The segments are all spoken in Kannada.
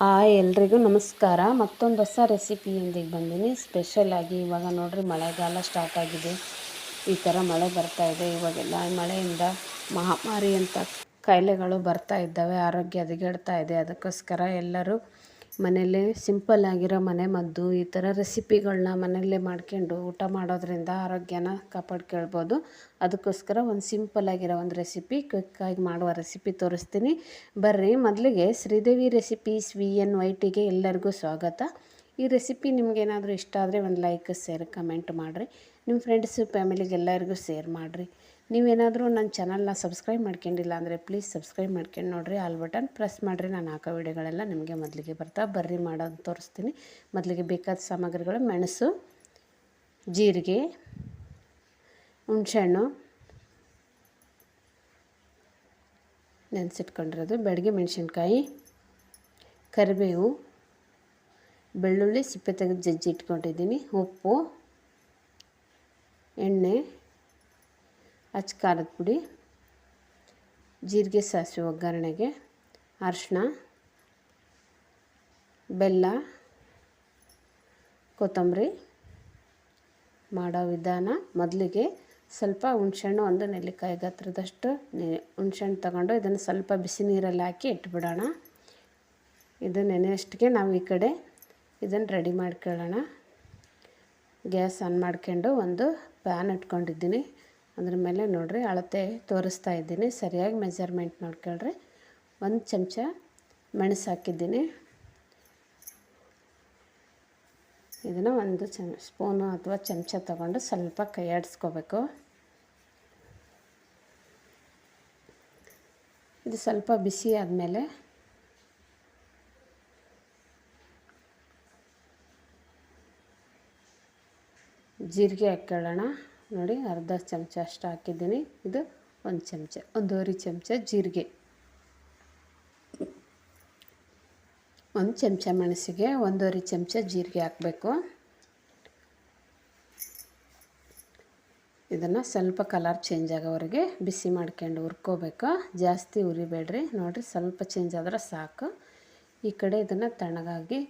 ಹಾಯ್ ಎಲ್ರಿಗೂ ನಮಸ್ಕಾರ. ಮತ್ತೊಂದು ಹೊಸ ರೆಸಿಪಿಯೊಂದಿಗೆ ಬಂದೀನಿ. ಸ್ಪೆಷಲಾಗಿ ಇವಾಗ ನೋಡಿರಿ ಮಳೆಗಾಲ ಸ್ಟಾರ್ಟ್ ಆಗಿದೆ. ಈ ಥರ ಮಳೆ ಬರ್ತಾ ಇದೆ. ಇವಾಗೆಲ್ಲ ಮಳೆಯಿಂದ ಮಹಾಮಾರಿ ಅಂತ ಕಾಯಿಲೆಗಳು ಬರ್ತಾ ಇದ್ದಾವೆ. ಆರೋಗ್ಯ ಹದಗೆಡ್ತಾ ಇದೆ. ಅದಕ್ಕೋಸ್ಕರ ಎಲ್ಲರೂ ಮನೆಯಲ್ಲೇ ಸಿಂಪಲ್ ಆಗಿರೋ ಮನೆ ಮದ್ದು, ಈ ಥರ ರೆಸಿಪಿಗಳನ್ನ ಮನೆಯಲ್ಲೇ ಮಾಡ್ಕೊಂಡು ಊಟ ಮಾಡೋದ್ರಿಂದ ಆರೋಗ್ಯನ ಕಾಪಾಡ್ಕೊಳ್ಬೋದು. ಅದಕ್ಕೋಸ್ಕರ ಒಂದು ಸಿಂಪಲ್ ಆಗಿರೋ ಒಂದು ರೆಸಿಪಿ ಕ್ವಿಕ್ಕಾಗಿ ಮಾಡುವ ರೆಸಿಪಿ ತೋರಿಸ್ತೀನಿ. ಬರ್ರಿ, ಮೊದಲಿಗೆ Sridevi recipes V N Y ಟಿಗೆ ಎಲ್ಲರಿಗೂ ಸ್ವಾಗತ. ಈ ರೆಸಿಪಿ ನಿಮಗೇನಾದರೂ ಇಷ್ಟ ಆದರೆ ಒಂದು ಲೈಕ್, ಶೇರ್, ಕಮೆಂಟ್ ಮಾಡಿರಿ. ನಿಮ್ಮ ಫ್ರೆಂಡ್ಸು ಫ್ಯಾಮಿಲಿಗೆ ಎಲ್ಲರಿಗೂ ಶೇರ್ ಮಾಡಿರಿ. ನೀವೇನಾದರೂ ನನ್ನ ಚಾನಲ್ನ ಸಬ್ಸ್ಕ್ರೈಬ್ ಮಾಡ್ಕೊಂಡಿಲ್ಲ ಅಂದರೆ ಪ್ಲೀಸ್ ಸಬ್ಸ್ಕ್ರೈಬ್ ಮಾಡ್ಕೊಂಡು ನೋಡಿರಿ. ಆಲ್ ಬಟನ್ ಪ್ರೆಸ್ ಮಾಡಿರಿ. ನಾನು ಹಾಕೋ ವಿಡಿಯೋಗಳೆಲ್ಲ ನಿಮಗೆ ಮೊದಲಿಗೆ ಬರ್ತಾ ಬರ್ರಿ ಮಾಡೋದು ತೋರಿಸ್ತೀನಿ. ಮೊದಲಿಗೆ ಬೇಕಾದ ಸಾಮಗ್ರಿಗಳು ಮೆಣಸು, ಜೀರಿಗೆ, ಹುಣಸೆಹಣ್ಣು, ನೆನೆಸಿಟ್ಕೊಂಡಿರೋದು. ಬೆಳಗ್ಗೆ ಮೆಣಸಿನ್ಕಾಯಿ, ಕರಿಬೇವು, ಬೆಳ್ಳುಳ್ಳಿ, ಸಿಪ್ಪೆ ತೆಗೆದು ಜಜ್ಜಿ ಇಟ್ಕೊಂಡಿದ್ದೀನಿ. ಉಪ್ಪು, ಎಣ್ಣೆ ಅಚ್ಚ ಖಾರದ ಪುಡಿ, ಜೀರಿಗೆ ಸಾಸಿವೆ ಒಗ್ಗರಣೆಗೆ, ಅರಿಶಿಣ, ಬೆಲ್ಲ, ಕೊತ್ತಂಬರಿ ಮಾಡೋ ವಿಧಾನ. ಮೊದಲಿಗೆ ಸ್ವಲ್ಪ ಹುಣ್ಸೆಹಣ್ಣು, ಒಂದು ನೆಲ್ಲಿಕಾಯಿ ಗಾತ್ರದಷ್ಟು ಹುಣ್ಸೆಹಣ್ಣು ತಗೊಂಡು ಇದನ್ನು ಸ್ವಲ್ಪ ಬಿಸಿ ನೀರಲ್ಲಿ ಹಾಕಿ ಇಟ್ಬಿಡೋಣ. ಇದು ನೆನೆಯಷ್ಟಿಗೆ ನಾವು ಈ ಕಡೆ ಇದನ್ನು ರೆಡಿ ಮಾಡ್ಕೊಳ್ಳೋಣ. ಗ್ಯಾಸ್ ಆನ್ ಮಾಡ್ಕೊಂಡು ಒಂದು ಪ್ಯಾನ್ ಇಟ್ಕೊಂಡಿದ್ದೀನಿ. ಅದ್ರ ಮೇಲೆ ನೋಡಿರಿ ಅಳತೆ ತೋರಿಸ್ತಾ ಇದ್ದೀನಿ. ಸರಿಯಾಗಿ ಮೆಜರ್ಮೆಂಟ್ ನೋಡ್ಕೊಳ್ರಿ. ಒಂದು ಚಮಚ ಮೆಣಸು ಹಾಕಿದ್ದೀನಿ. ಇದನ್ನು ಒಂದು ಚಮ ಸ್ಪೂನು ಅಥವಾ ಚಮಚ ತಗೊಂಡು ಸ್ವಲ್ಪ ಕೈ ಆಡಿಸ್ಕೋಬೇಕು. ಇದು ಸ್ವಲ್ಪ ಬಿಸಿ ಆದಮೇಲೆ ಜೀರಿಗೆ ಹಾಕ್ಕೊಳ್ಳೋಣ ನೋಡಿ ಅರ್ಧ ಚಮಚ ಅಷ್ಟು ಹಾಕಿದ್ದೀನಿ. ಇದು ಒಂದು ಚಮಚ, ಒಂದೂವರೆ ಚಮಚ ಜೀರಿಗೆ. ಒಂದು ಚಮಚ ಮೆಣಸಿಗೆ, ಒಂದೂವರೆ ಚಮಚ ಜೀರಿಗೆ ಹಾಕಬೇಕು. ಇದನ್ನು ಸ್ವಲ್ಪ ಕಲರ್ ಚೇಂಜ್ ಆಗೋವರೆಗೆ ಬಿಸಿ ಮಾಡ್ಕೊಂಡು ಹುರ್ಕೋಬೇಕು. ಜಾಸ್ತಿ ಉರಿಬೇಡ್ರಿ ನೋಡಿರಿ ಸ್ವಲ್ಪ ಚೇಂಜ್ ಆದ್ರೆ ಸಾಕು. ಈ ಕಡೆ ಇದನ್ನು ತಣ್ಣಗಾಗಿ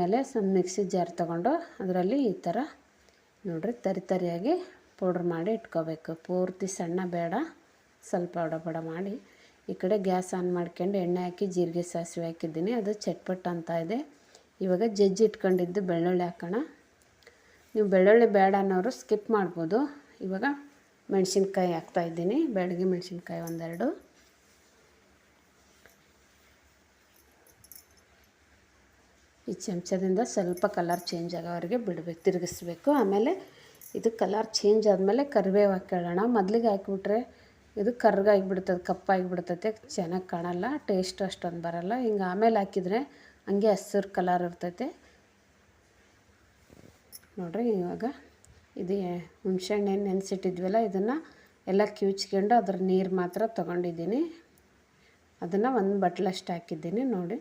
ಮೇಲೆ ಸಣ್ಣ ಮಿಕ್ಸಿ ಜಾರ್ ತೊಗೊಂಡು ಅದರಲ್ಲಿ ಈ ಥರ ನೋಡಿರಿ, ತರಿ ತರಿಯಾಗಿ ಪೌಡ್ರ್ ಮಾಡಿ ಇಟ್ಕೋಬೇಕು. ಪೂರ್ತಿ ಸಣ್ಣ ಬೇಡ, ಸ್ವಲ್ಪ ಬಡ ಮಾಡಿ. ಈ ಕಡೆ ಗ್ಯಾಸ್ ಆನ್ ಮಾಡ್ಕೊಂಡು ಎಣ್ಣೆ ಹಾಕಿ, ಜೀರಿಗೆ ಸಾಸಿವೆ ಹಾಕಿದ್ದೀನಿ. ಅದು ಚಟ್ಪಟ್ ಅಂತ ಇದೆ. ಇವಾಗ ಜಜ್ಜಿ ಇಟ್ಕೊಂಡಿದ್ದು ಬೆಳ್ಳುಳ್ಳಿ ಹಾಕೋಣ. ನೀವು ಬೆಳ್ಳುಳ್ಳಿ ಬೇಡ ಅನ್ನೋರು ಸ್ಕಿಪ್ ಮಾಡ್ಬೋದು. ಇವಾಗ ಮೆಣಸಿನ್ಕಾಯಿ ಹಾಕ್ತಾಯಿದ್ದೀನಿ ಬೆಳಗ್ಗೆ ಮೆಣಸಿನ್ಕಾಯಿ ಒಂದೆರಡು. ಈ ಚಮಚದಿಂದ ಸ್ವಲ್ಪ ಕಲರ್ ಚೇಂಜ್ ಆಗೋವರೆಗೆ ಬಿಡಬೇಕು, ತಿರುಗಿಸ್ಬೇಕು. ಆಮೇಲೆ ಇದು ಕಲರ್ ಚೇಂಜ್ ಆದಮೇಲೆ ಕರಿಬೇವು ಹಾಕೊಳ್ಳೋಣ. ಮೊದಲಿಗೆ ಹಾಕಿಬಿಟ್ರೆ ಇದು ಕರ್ಗಾಗಿಬಿಡ್ತದೆ ಕಪ್ಪಾಗಿಬಿಡ್ತೈತೆ ಚೆನ್ನಾಗಿ ಕಾಣಲ್ಲ ಟೇಸ್ಟ್ ಅಷ್ಟೊಂದು ಬರಲ್ಲ. ಹಿಂಗೆ ಆಮೇಲೆ ಹಾಕಿದರೆ ಹಂಗೆ ಹಸಿರು ಕಲರ್ ಇರ್ತೈತೆ. ನೋಡಿರಿ ಇವಾಗ ಇದು ಹುಣ್ಸೆಹಣ್ಣು ನೆನೆಸಿಟ್ಟಿದ್ವಲ್ಲ, ಇದನ್ನು ಎಲ್ಲ ಕಿವುಚ್ಕೊಂಡು ಅದ್ರ ನೀರು ಮಾತ್ರ ತೊಗೊಂಡಿದ್ದೀನಿ. ಅದನ್ನು ಒಂದು ಬಟ್ಲಷ್ಟು ಹಾಕಿದ್ದೀನಿ, ನೋಡಿ.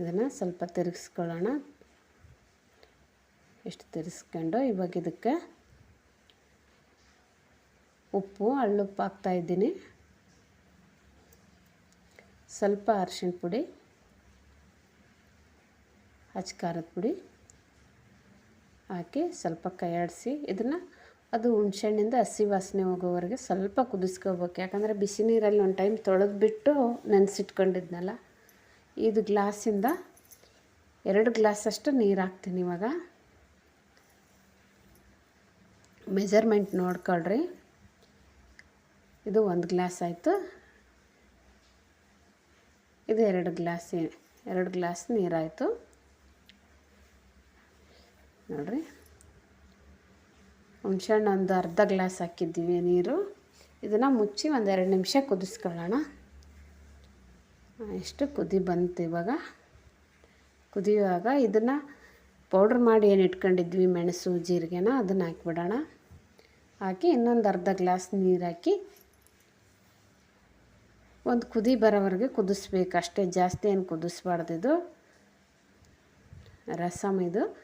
ಇದನ್ನು ಸ್ವಲ್ಪ ತಿರುಗಿಸ್ಕೊಳ್ಳೋಣ. ಇಷ್ಟು ತಿರ್ಸ್ಕೊಂಡು ಇವಾಗ ಇದಕ್ಕೆ ಉಪ್ಪು ಹಳ್ಳುಪ್ಪು ಹಾಕ್ತಾಯಿದ್ದೀನಿ ಸ್ವಲ್ಪ ಅರಿಶಿಣ ಪುಡಿ ಹಚ್ಚ ಖಾರದ ಪುಡಿ ಹಾಕಿ ಸ್ವಲ್ಪ ಕೈಯಾಡಿಸಿ ಇದನ್ನು ಅದು ಹುಣ್ಸೆಹಣ್ಣಿಂದ ಹಸಿ ವಾಸನೆ ಹೋಗೋವರೆಗೆ ಸ್ವಲ್ಪ ಕುದಿಸ್ಕೋಬೇಕು. ಯಾಕಂದರೆ ಬಿಸಿ ನೀರಲ್ಲಿ ಒಂದು ಟೈಮ್ ತೊಳೆದ್ಬಿಟ್ಟು ನೆನೆಸಿಟ್ಕೊಂಡಿದ್ನಲ್ಲ ಇದು ಗ್ಲಾಸಿಂದ ಎರಡು ಗ್ಲಾಸಷ್ಟು ನೀರು ಹಾಕ್ತೀನಿ ಇವಾಗ. ಮೆಜರ್ಮೆಂಟ್ ನೋಡ್ಕೊಳ್ರಿ. ಇದು ಒಂದು ಗ್ಲಾಸ್ ಆಯಿತು. ಇದು ಎರಡು ಗ್ಲಾಸ್ ಎರಡು ಗ್ಲಾಸ್ ನೀರಾಯಿತು. ನೋಡಿರಿ. ಹುಣ್ಸೆಹಣ್ಣು ಒಂದು ಅರ್ಧ ಗ್ಲಾಸ್ ಹಾಕಿದ್ದೀವಿ ನೀರು. ಇದನ್ನು ಮುಚ್ಚಿ ಒಂದು ಎರಡು ನಿಮಿಷ ಕುದಿಸ್ಕೊಳ್ಳೋಣ. ಎಷ್ಟು ಕುದಿ ಬಂತು ಇವಾಗ. ಕುದಿಯುವಾಗ ಇದನ್ನು ಪೌಡ್ರ್ ಮಾಡಿ ಏನು ಇಟ್ಕೊಂಡಿದ್ವಿ, ಮೆಣಸು, ಜೀರಿಗೆನ ಅದನ್ನು ಹಾಕಿಬಿಡೋಣ. ಹಾಕಿ ಇನ್ನೊಂದು ಅರ್ಧ ಗ್ಲಾಸ್ ನೀರು ಹಾಕಿ ಒಂದು ಕುದಿ ಬರೋವರೆಗೆ ಕುದಿಸ್ಬೇಕು. ಅಷ್ಟೇ ಜಾಸ್ತಿ ಏನು ಕುದಿಸ್ಬಾರ್ದು ಇದು. ರಸಮ್ ಇದು.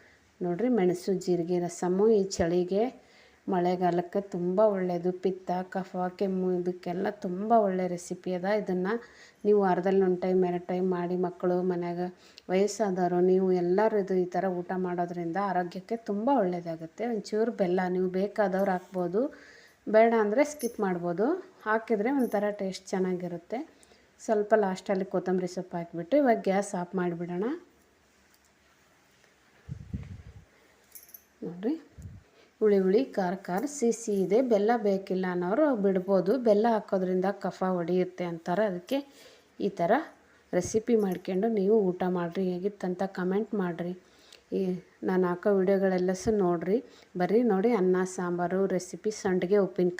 ನೋಡಿರಿ ಮೆಣಸು, ಜೀರಿಗೆ ರಸಮ್ಮು ಈ ಚಳಿಗೆ ಮಳೆಗಾಲಕ್ಕೆ ತುಂಬ ಒಳ್ಳೆಯದು ಪಿತ್ತ, ಕಫ, ಕೆಮ್ಮು ಇದಕ್ಕೆಲ್ಲ ತುಂಬ ಒಳ್ಳೆಯ ರೆಸಿಪಿ ಅದ. ಇದನ್ನು ನೀವು ವಾರದಲ್ಲಿ ಒಂದು ಟೈಮ್, ಎರಡು ಟೈಮ್ ಮಾಡಿ ಮಕ್ಕಳು, ಮನೆಯಾಗ ವಯಸ್ಸಾದವರು, ನೀವು ಎಲ್ಲರೂ ಇದು ಈ ಥರ ಊಟ ಮಾಡೋದ್ರಿಂದ ಆರೋಗ್ಯಕ್ಕೆ ತುಂಬ ಒಳ್ಳೆಯದಾಗುತ್ತೆ ಒಂಚೂರು ಬೆಲ್ಲ ನೀವು ಬೇಕಾದವ್ರು ಹಾಕ್ಬೋದು. ಬೇಡ ಅಂದರೆ ಸ್ಕಿಪ್ ಮಾಡ್ಬೋದು. ಹಾಕಿದರೆ ಒಂಥರ ಟೇಸ್ಟ್ ಚೆನ್ನಾಗಿರುತ್ತೆ. ಸ್ವಲ್ಪ ಲಾಸ್ಟಲ್ಲಿ ಕೊತ್ತಂಬರಿ ಸೊಪ್ಪು ಹಾಕಿಬಿಟ್ಟು ಇವಾಗ ಗ್ಯಾಸ್ ಆಫ್ ಮಾಡಿಬಿಡೋಣ. ನೋಡಿರಿ. ಹುಳಿ ಹುಳಿ, ಖಾರ ಖಾರ, ಸಿಹಿ ಇದೆ. ಬೆಲ್ಲ ಬೇಕಿಲ್ಲ ಅನ್ನೋರು ಬಿಡ್ಬೋದು. ಬೆಲ್ಲ ಹಾಕೋದ್ರಿಂದ ಕಫ ಹೊಡೆಯುತ್ತೆ ಅಂತಾರೆ. ಅದಕ್ಕೆ ಈ ಥರ ರೆಸಿಪಿ ಮಾಡ್ಕೊಂಡು ನೀವು ಊಟ ಮಾಡಿರಿ ಹೇಗಿತ್ತಂತ ಕಮೆಂಟ್ ಮಾಡಿರಿ. ಈ ನಾನು ಹಾಕೋ ವಿಡಿಯೋಗಳೆಲ್ಲ ಸಹ ನೋಡಿರಿ. ಬರ್ರಿ ನೋಡಿ ಅನ್ನ, ಸಾಂಬಾರು, ರೆಸಿಪಿ, ಸಂಡಿಗೆ, ಉಪ್ಪಿನಕಾಯಿ.